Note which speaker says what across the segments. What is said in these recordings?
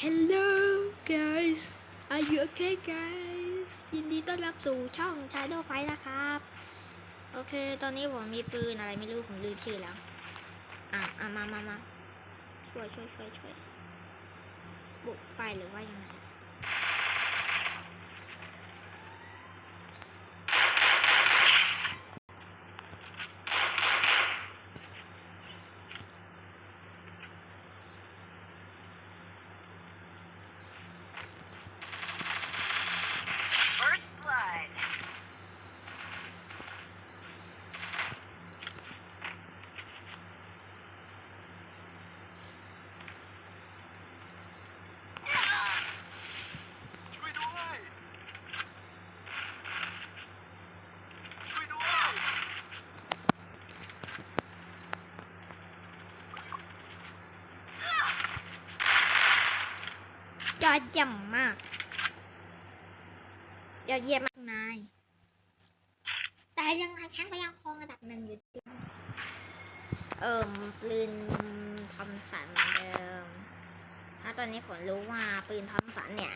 Speaker 1: Hello guys Are you okay guys ยินดีต้อนรับสู่ช่อง Shadow Fight นะครับ โอเค ตอนนี้ผมมีปืนอะไรไม่รู้ ผมลืมชื่อแล้ว อะอะมามามาช่วยช่วยช่วยช่วยบุกไปหรือว่ายังไง
Speaker 2: First blood. ช่วยด้วย ช่วยด้วย
Speaker 1: ยอ ดเยี่ยมมากยอดเยี่ยมมากนาย แต่ยังไงฉันก็ยังคงอันดับหนึ่งอยู่ดีเอิ่มปืนทอมสันเหมือนเดิมถ้าตอนนี้ผมรู้ว่าปืนทอมสันเนี่ย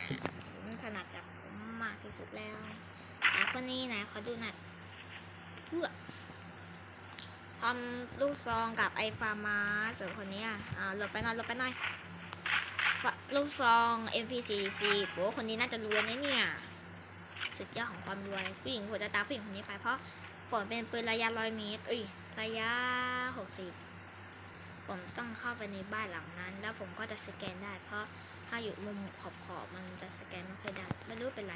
Speaker 1: ผมถนัดกับผมมากที่สุดแล้วแต่คนนี้นะเขาดูหนัดเพื่อทำลูกซองกับไอฟาร์มาส่วนคนนี้อะอ่าหลบไปหน่อยหลบไปหน่อย ลูกซอง MP44 โหคนนี้น่าจะรวยนะเนี่ย สุดยอดของความรวย ผู้หญิงหัวจะตามผู้หญิงคนนี้ไป เพราะฝนเป็นปืนระยะร้อยเมตรเอ้ย ระยะหกสิบผมต้องเข้าไปในบ้านหลังนั้น แล้วผมก็จะสแกนได้ เพราะถ้าอยู่มุมขอบขอบๆมันจะสแกนไม่ค่อยได้ ไม่รู้เป็นไร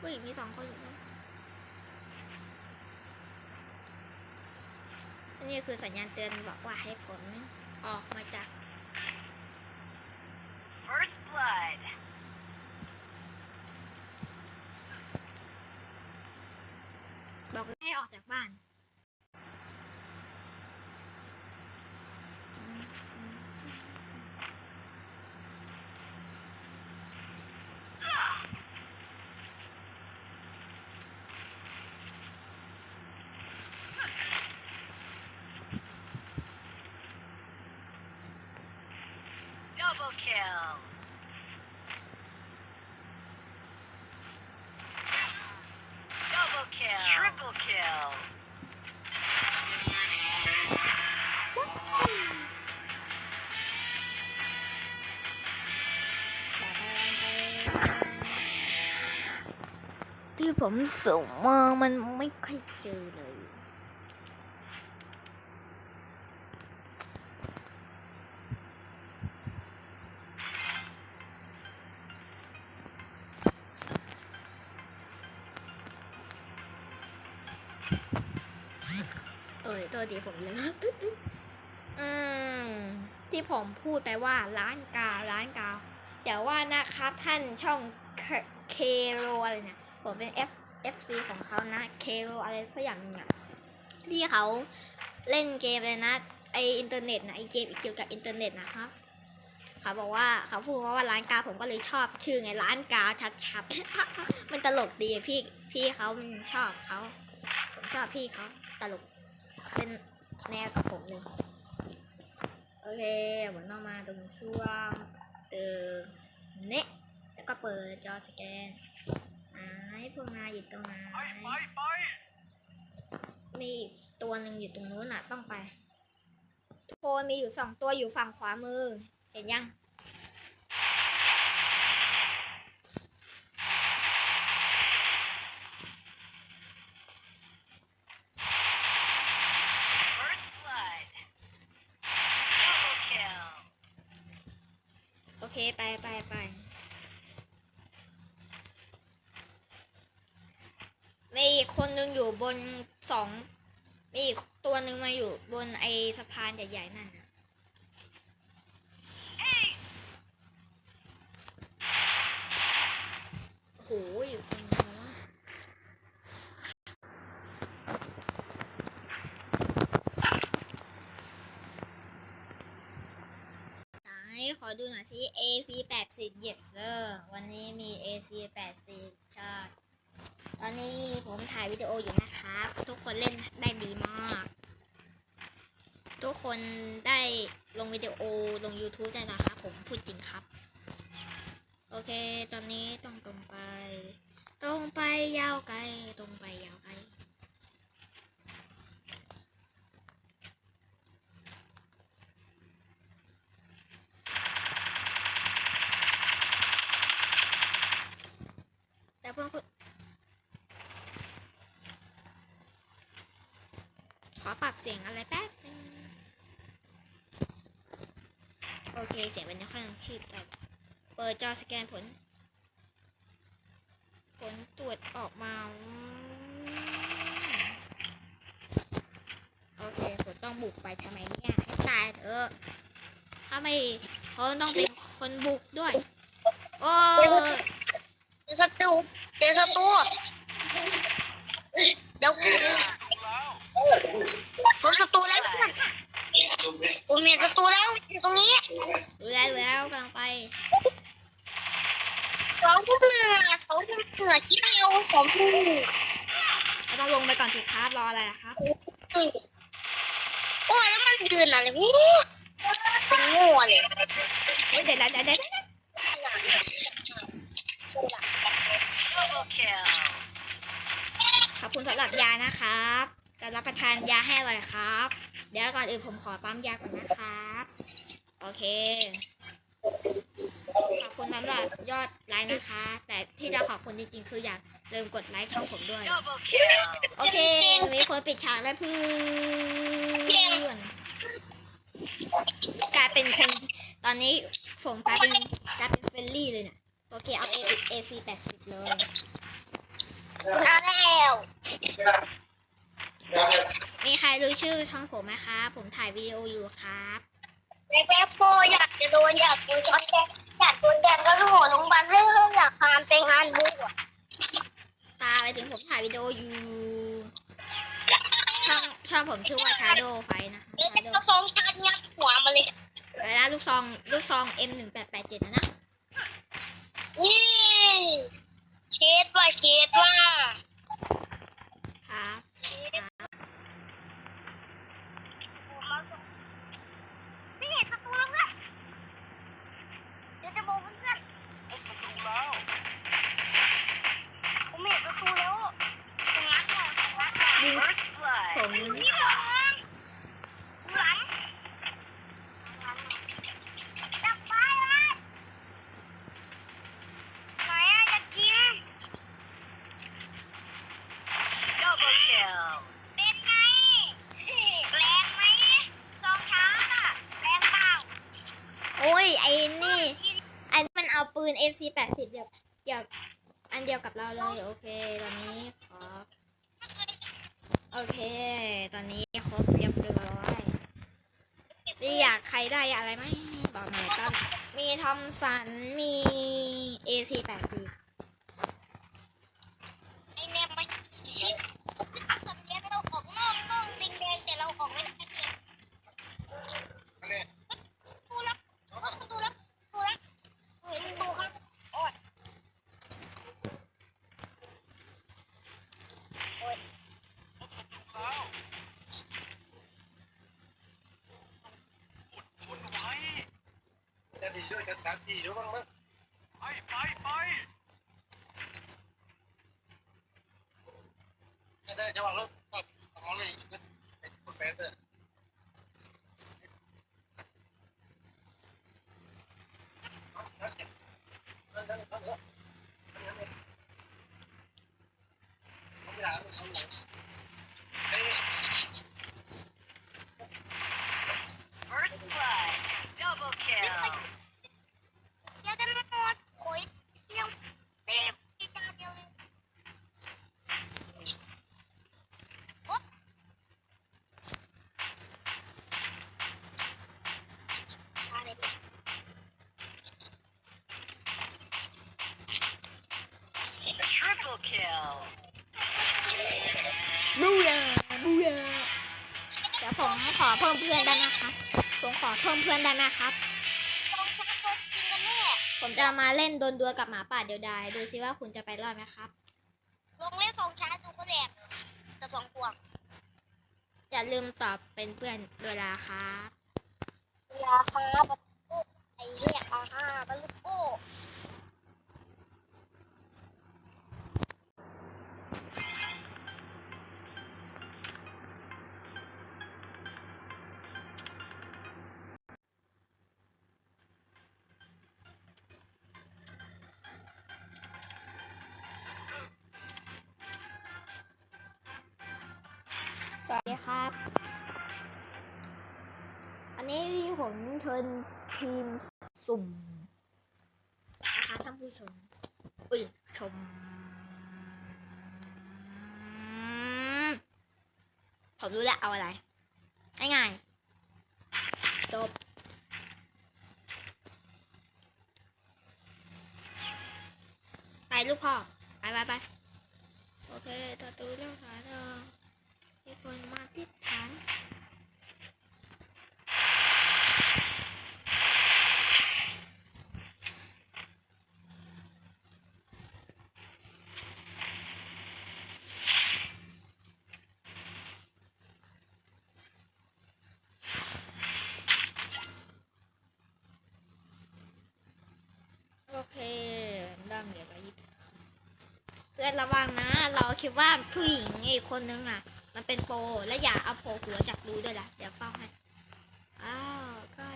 Speaker 1: ผู้หญิงมีสองคนอยู่นะ นนี้คือสัญญาณเตือนบอกว่าให้ผลออกมาจาก
Speaker 2: First blood.
Speaker 1: บอกให้ออกจากบ้าน
Speaker 2: Double kill. Double kill. Triple kill.
Speaker 1: ที่ผมส่งมามันไม่ค่อยเจอเลย เอ่ยตัวดีผมเลยอืมที่ผมพูดไปว่าร้านการ้านกาอย่าว่านะครับท่านช่องเคโรอะไรเนี่ยผมเป็น F FC ของเขานะเคโรอะไรสักอย่างหนึงอะที่เขาเล่นเกมเลยนะไออินเทอร์เน็ตนะไอเกมเกี่ยวกับอินเทอร์เน็ตนะครับเขาบอกว่าเขาพูดมาว่าร้านกาผมก็เลยชอบชื่อไงร้านกาชัดๆมันตลกดีพี่พี่เขามันชอบเขา ชอบพี่เขาตลกเป็นแนวกับผมเลยโอเคผมต้องมาตรงช่วงเออเนะแล้วก็เปิดจอสแกนไหนพวกนายอยู่ตรงไหน
Speaker 2: ไปไปไป
Speaker 1: มีอีกตัวหนึ่งอยู่ตรงนู้นน่ะต้องไปทุกคนมีอยู่สองตัวอยู่ฝั่งขวามือ เห็นยัง
Speaker 2: First blood. Double kill.
Speaker 1: โอเค ไปไปไปมีอีกคนหนึ่งอยู่บนสองมีอีกตัวหนึ่งมาอยู่บ นไอสะพานใหญ่ๆนั่นนะโอ้โหอยู่ตรงนู้นไหนขอดูหน่อยสิ AC 8 0 yes sir วันนี้มี AC 8 0ใช่ตอนนี้ผมถ่ายวิดีโออยู่นะคครับ ทุกคนเล่นได้ดีมาก ทุกคนได้ลงวิดีโอลง YouTube ได้นะครับผมพูดจริงครับ โอเค ตอนนี้ต้องตรงไป ตรงไปยาวไกล ตรงไปยาวไกล แต่เพื่อนคุณขอปรับเสียงอะไรแป๊บนึงโอ เคเสียงเป็นยังค่อนข้างชีพแต่เปิดจอสแกนผล ผลตรวจออกมา โอเคผมต้องบุกไปทำไมเนี่ย ให้ตายเถอะถ้าไม่เขาต้องเป็นคนบุกด้วย โอ้ย
Speaker 3: เจอศัตรูเจอศัตรูเดี๋ยวกูผมศัตรูแล้ว เพื่อนผมเห็นศัตรูแล้วอยู่ตรงนี้
Speaker 1: รู้แล้วรู้แล้วกำลังไป
Speaker 3: สองทุ่มเหนือสองทุ่มเหนือคิดเอาสองทุ่ม
Speaker 1: เราต้องลงไปก่อนสิครับรออะไรล่ะครับ
Speaker 3: โอ้ยแล้วมันยืนอะไรวู้เป็นงูเลย
Speaker 1: เฮ้ยเดี๋ยวเดี๋ยวเดี๋ยวเดี๋ยว
Speaker 2: Double kill.
Speaker 1: ขอบคุณสำหรับยานะครับจะรับประทานยาให้อร่อยครับ เดี๋ยวก่อนอื่นผมขอปั๊มยาก่อนนะครับโอเค ขอบคุณสำหรับยอดไลค์นะคะ แต่ที่จะขอบคุณจริงๆ คืออยากลืมกดไลค์ช่องผมด้วย
Speaker 2: Double kill.
Speaker 1: โอเคมีคนปิดฉากแล้วเพื่อนกลายเป็นคนตอนนี้ผมกลายเป็นกลายเป็นเฟรนลี่เลยเนี่ยโอเคเอา A A C แปดสิบเลย
Speaker 3: มาแล้ว
Speaker 1: มีใครรู้ชื่อช่องผมไหมคะผมถ่ายวิดีโออยู่ครับ
Speaker 3: ในแป๊บโฟอยากจะโดนอยากโดนช้อนแดงอยากโดนแดงก็โหลงบาลเรื่องอยากคามเป็นงานบุก
Speaker 1: ตาไปถึงผมถ่ายวิดีโออยู่ช่องช่องผมชื่อว่า Shadow Fight นะคะ
Speaker 3: เดี๋ยวจะ
Speaker 1: Shadow
Speaker 3: เอาสองจางับหัวมาเลย
Speaker 1: แล้วลูกซองลูกซอง M หนึ่งแปดแปดเจ็ดนะนะ
Speaker 3: นี่เช็ดว่าเช็ดว่า
Speaker 2: PC 80
Speaker 3: เดี
Speaker 1: ยวเกี่ยวอันเดียวกับเราเลย โอเค ตอนนี้ขอ โอเค ตอนนี้ครบเรียบร้อยนี่อยากใครได้อะไรไหมบอกหน่อยก็มีทอมสันมี AC 8 ด้
Speaker 3: วยกัน
Speaker 4: สามทีด้วยบ้างมั้ง
Speaker 2: ไปไปไป
Speaker 4: ไม่ได้จะวางรถก็มองไม่ดีไอ้คนแปลเตอร์ไม่ได้
Speaker 2: First blood. Double kill.
Speaker 3: อย่ากันหมดโอ้ยยังเต็มที่ตาเดียวเลยโอ๊ะอะไร
Speaker 2: Triple kill.
Speaker 1: บูยาบูยาเดี๋ยวผมขอเพิ่มเพื่อนได้ไหมครับ ผมขอเพิ่มเพื่อนได้ไหมครับ
Speaker 3: สองชั้นตัวจริงกันแน่
Speaker 1: ผมจะมาเล่นดวลดัวกับหมาป่าเดียวดายดูซิว่าคุณจะไปรอดไหมครับ
Speaker 3: ลงเล่นสองชั้นดูก็แดกแต่สององตัว
Speaker 1: อย่าลืมตอบเป็นเพื่อนเวลาครับ
Speaker 3: เวลาครับไอ้เหี้ยอ่าฮะบรรลุโก้
Speaker 1: ผมเชิญทีมสุ่มนะคะท่านผู้ชมอุ้ยชมผมรู้แล้วเอาอะไร ง่ายๆจบ ไปลูกพ่อ ไปไปไปโอเคตัวตูเรื่องหาเนาะ มีคนมาทิศฐาน โอเคดังเดี๋ยวไปยิบเพื่อนระวังนะ เราคิด ว่าผู้หญิงไอ้คนนึงอะ มันเป็นโปรและอย่าเอาโปรหัวจับรูด้วยล่ะ เดี๋ยวเฝ้าให้ อ้าวใกล้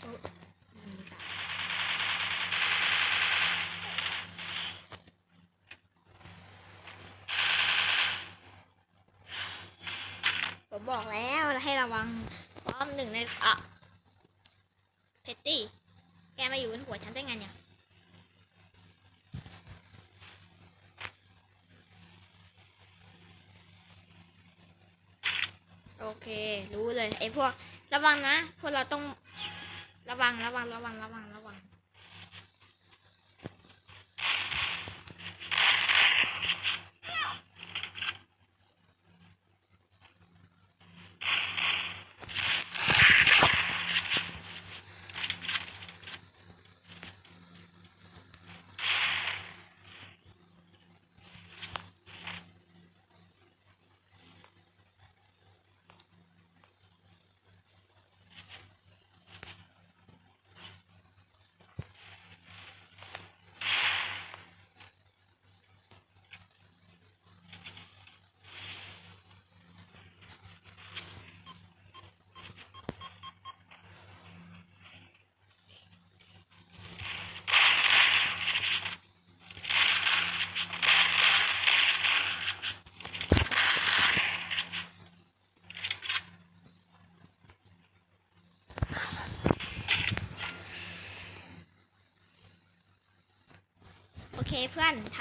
Speaker 1: โอ๊ะยิงตายผม บอกแล้วให้ระวังพราะหนึ่งในอะเพตตี้ แกมาอยู่บนหัวฉันได้ไงเนี่ยโอเค รู้เลยไอ้พวก ระวังนะ พวกเราต้องระวังระวังระวังระวังระวัง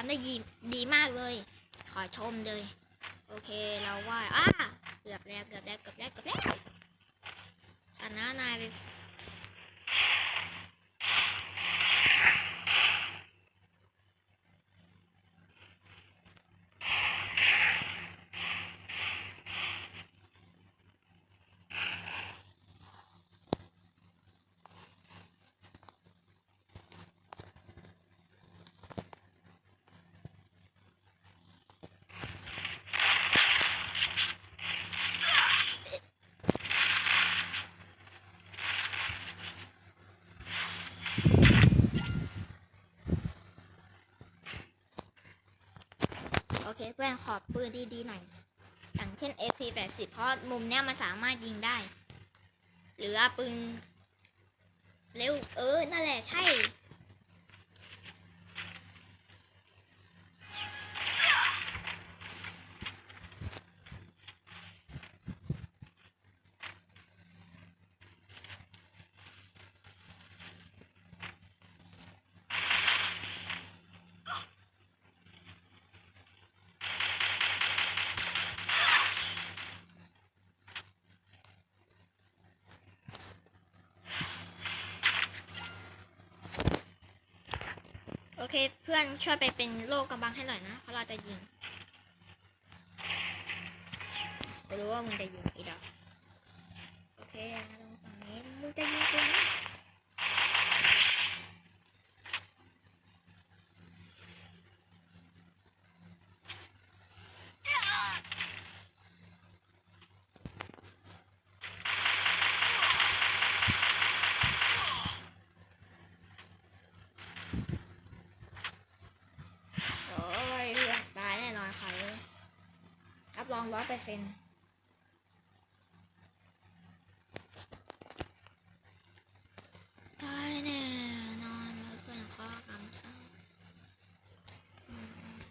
Speaker 1: ำได้ดีดีมากเลย ขอชมเลย โอเคเราว่าอ้าเกือบแล้วเกือบแล้วเกือบแล้วเกือบแล้วอันนั้นนายไป นขอบปืนดีๆหน่อยอย่างเช่น AC80 เพราะมุมเนี้ยมันสามารถยิงได้ หรืออาปืนเร็วเออ นั่นแหละใช่ เพื่อนช่วยไปเป็นโลกกำบังให้หน่อยนะ เพราะเราจะยิงรู้ว่ามึงจะยิงอีดอกโอเคมาตรงฝั่งนี้มึงจะยิงกูนะ รับรองร้อยเปอร์เซ็นต์ ตายแน่นอนแล้วเป็นข้อกรรมเศร้าอืม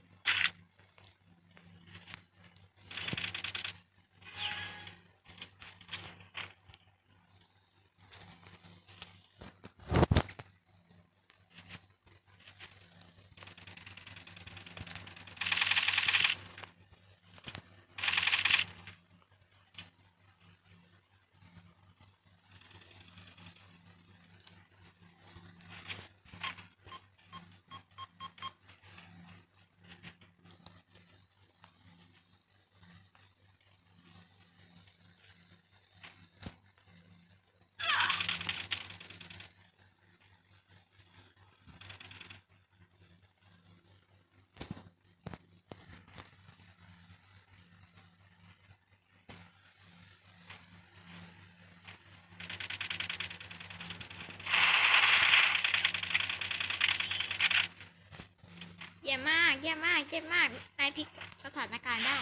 Speaker 1: เยี่ยมมาก เยี่ยมมากเยี่ยมมากนายพลิกสถานการณ์ได้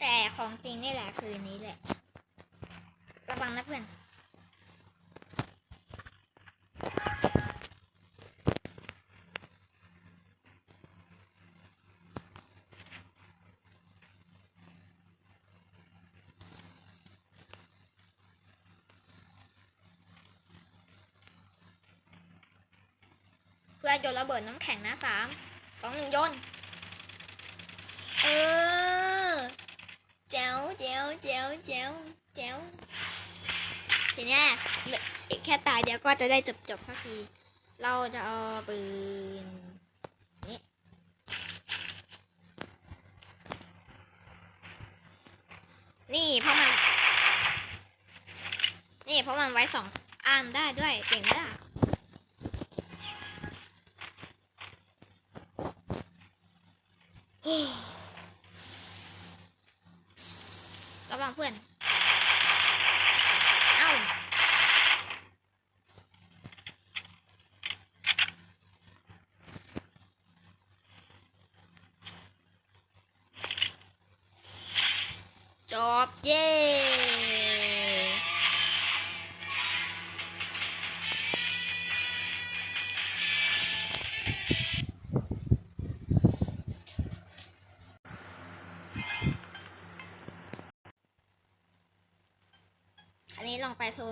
Speaker 1: แต่ของจริงนี่แหละคือนี้แหละ ระวังนะเพื่อน พื่อโยนระเบิดน้ำแข็งนะสามสองหนึ่งโยนเออแจ๋วแจ๋วแจ๋วแจ๋วแจ๋วทีนี้อีกแค่ตายเดียวก็จะได้จบจบสักที เราจะเอาปืนนี้นี่เพราะมัน นี่เพราะมันไว้สองอันได้ด้วยเก่งไหมล่ะ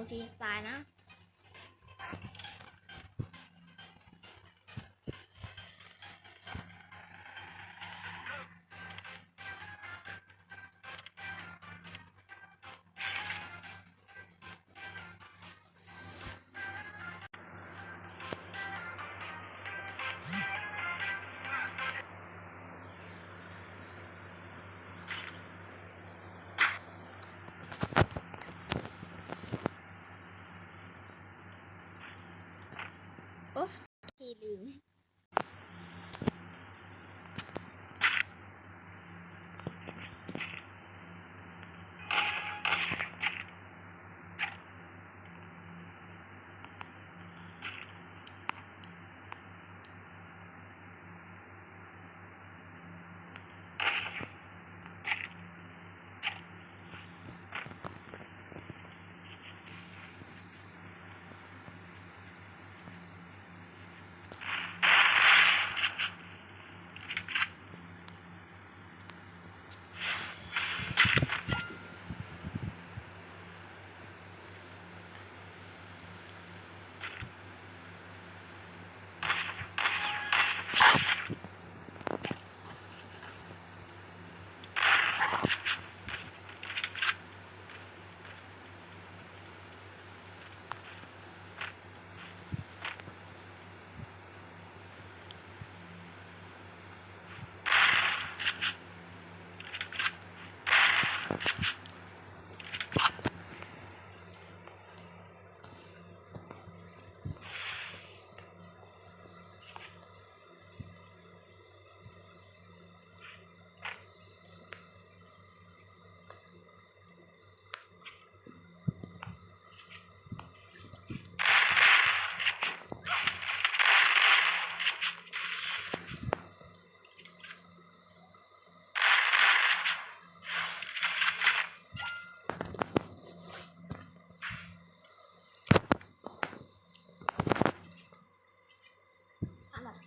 Speaker 1: ลองฟรีสไตล์นะ ทีลืม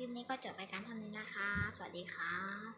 Speaker 1: ลิปนี้ก็จบไปการเท่านี้นะคะ สวัสดีครับ